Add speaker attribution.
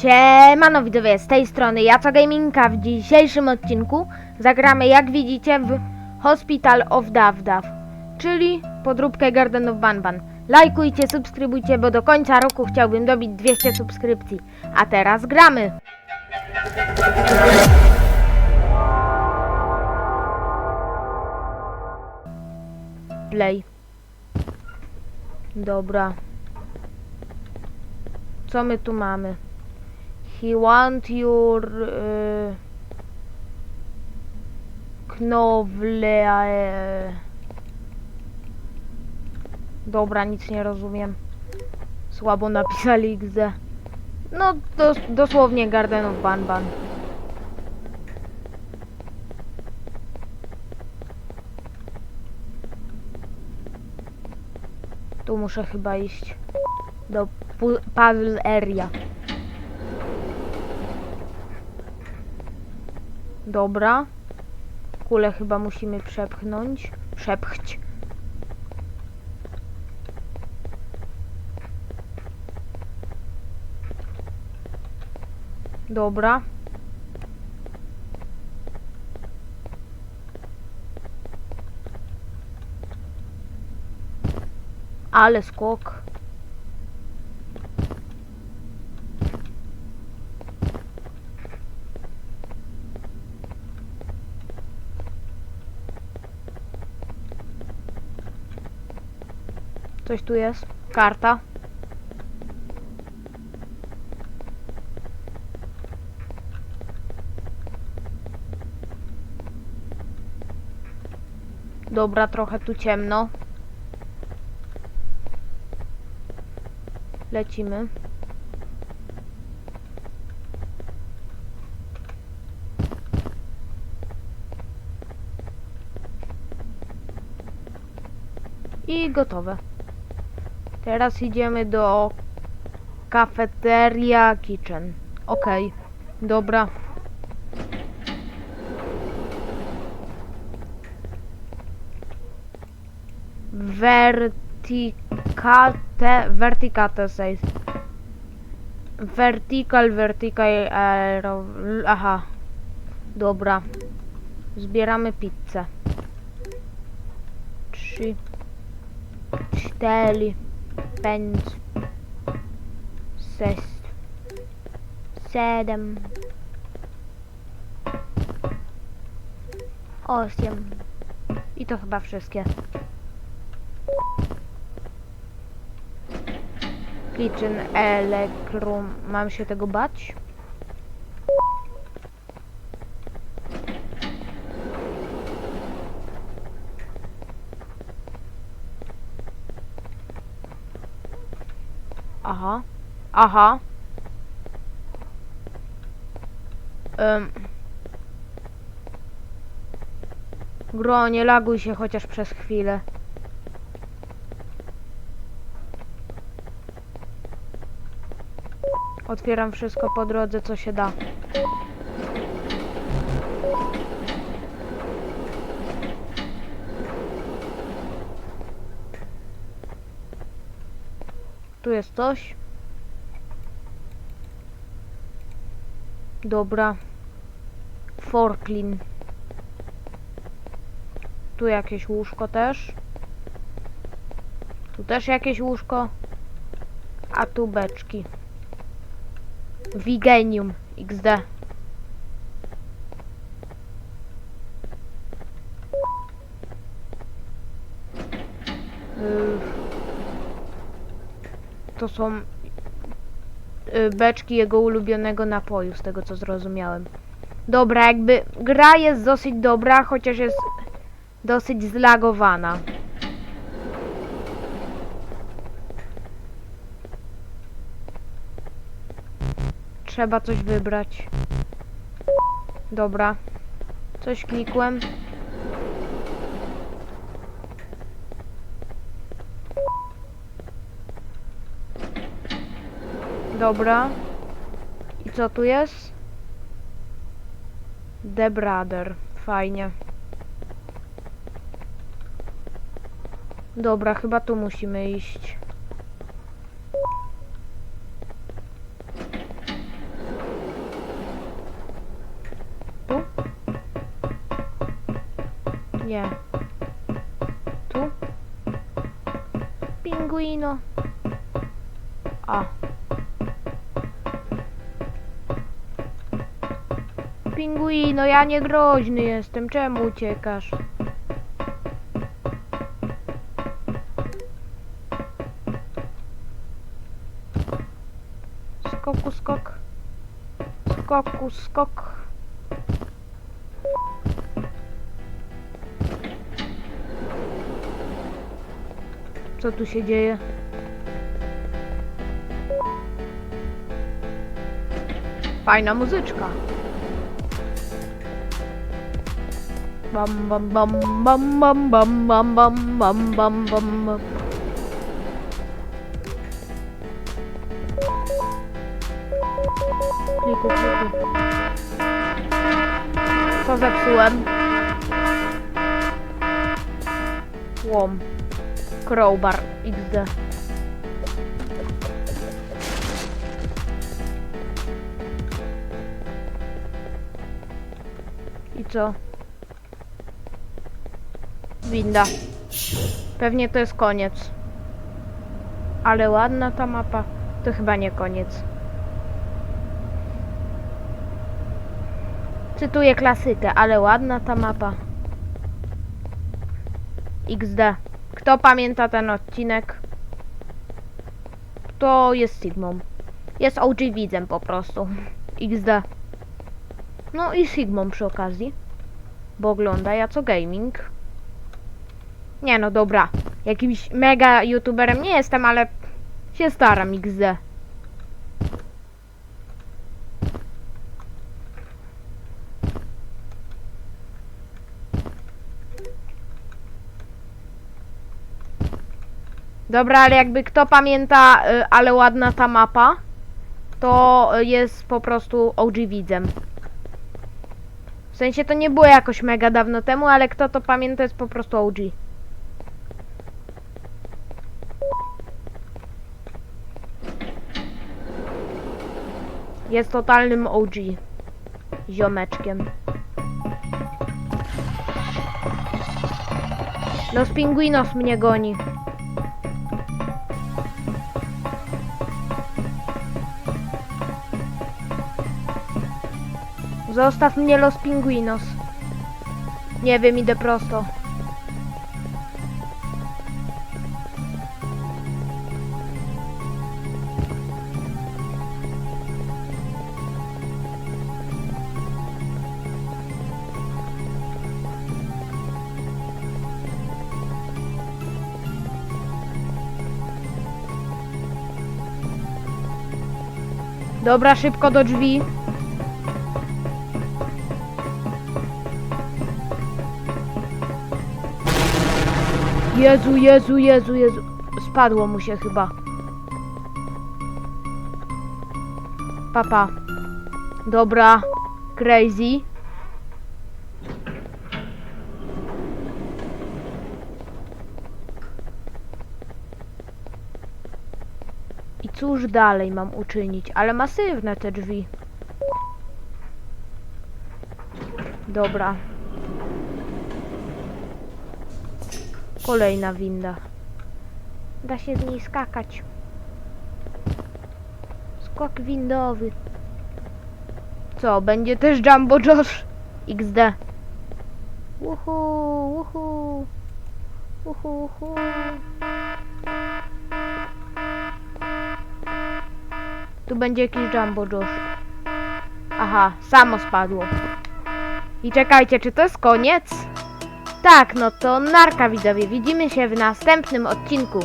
Speaker 1: Siemano widzowie, z tej strony Jaco Gaminga. W dzisiejszym odcinku zagramy, jak widzicie, w Hospital of Davdav, czyli podróbkę Garden of Banban. Lajkujcie, subskrybujcie, bo do końca roku chciałbym dobić 200 subskrypcji. A teraz gramy! Play. Dobra. Co my tu mamy? He want your uh, e. Dobra, nic nie rozumiem. Słabo napisali XD. No, dos dosłownie Garden of Banban. Tu muszę chyba iść do pu- puzzle area. Dobra. Kulę chyba musimy przepchnąć. Przepchć. Dobra. Ale skok. Coś tu jest. Karta. Dobra, trochę tu ciemno. Lecimy. I gotowe. Teraz idziemy do Cafeteria Kitchen. Okej, dobra. Verticate, verticate says. Vertical, vertical, aero, aha. Dobra. Zbieramy pizzę. Trzy, cztery, pięć, sześć, siedem, osiem. I to chyba wszystkie. Kitchen Electrum. Mam się tego bać? Aha. Aha. Um. Gro, nie laguj się chociaż przez chwilę. Otwieram wszystko po drodze, co się da. Tu jest coś. Dobra. Forklin. Tu jakieś łóżko też. Tu też jakieś łóżko. A tu beczki. Wigenium XD. Yy, To są beczki jego ulubionego napoju, z tego co zrozumiałem. Dobra, jakby gra jest dosyć dobra, chociaż jest dosyć zlagowana. Trzeba coś wybrać. Dobra. Coś klikłem. Dobra. I co tu jest? The Brother. Fajnie. Dobra, chyba tu musimy iść. Tu? Nie. Tu? Pinguino. A. Pinguino, ja nie groźny jestem. Czemu uciekasz? Skoku, skok. Skoku, skok. Co tu się dzieje? Fajna muzyczka. Bam bam bam bam bam bam bam bam bam bam bam bam. Zepsułem? Łom. Crowbar XD. I co? Winda. Pewnie to jest koniec. Ale ładna ta mapa. To chyba nie koniec. Cytuję klasykę, ale ładna ta mapa. XD. Kto pamięta ten odcinek? To jest Sigmą. Jest OG widzem po prostu. XD. No i Sigmą przy okazji. Bo ogląda ja co gaming. Nie no dobra. Jakimś mega youtuberem nie jestem, ale się staram XD. Dobra, ale jakby kto pamięta, y, ale ładna ta mapa, to jest po prostu OG widzem. W sensie to nie było jakoś mega dawno temu, ale kto to pamięta jest po prostu OG. Jest totalnym OG. Ziomeczkiem. Los Pinguinos mnie goni. Zostaw mnie Los Pinguinos. Nie wiem, idę prosto. Dobra, szybko do drzwi. Jezu, Jezu, Jezu, Jezu. Spadło mu się chyba. Papa. Dobra. Crazy. I cóż dalej mam uczynić? Ale masywne te drzwi. Dobra. Kolejna winda. Da się z niej skakać. Skok windowy. Co, będzie też Jumbo Josh? XD. Uhu, uhu. Uhu, uhu. Tu będzie jakiś Jumbo Josh. Aha, samo spadło. I czekajcie, czy to jest koniec? Tak, no to narka widzowie, widzimy się w następnym odcinku.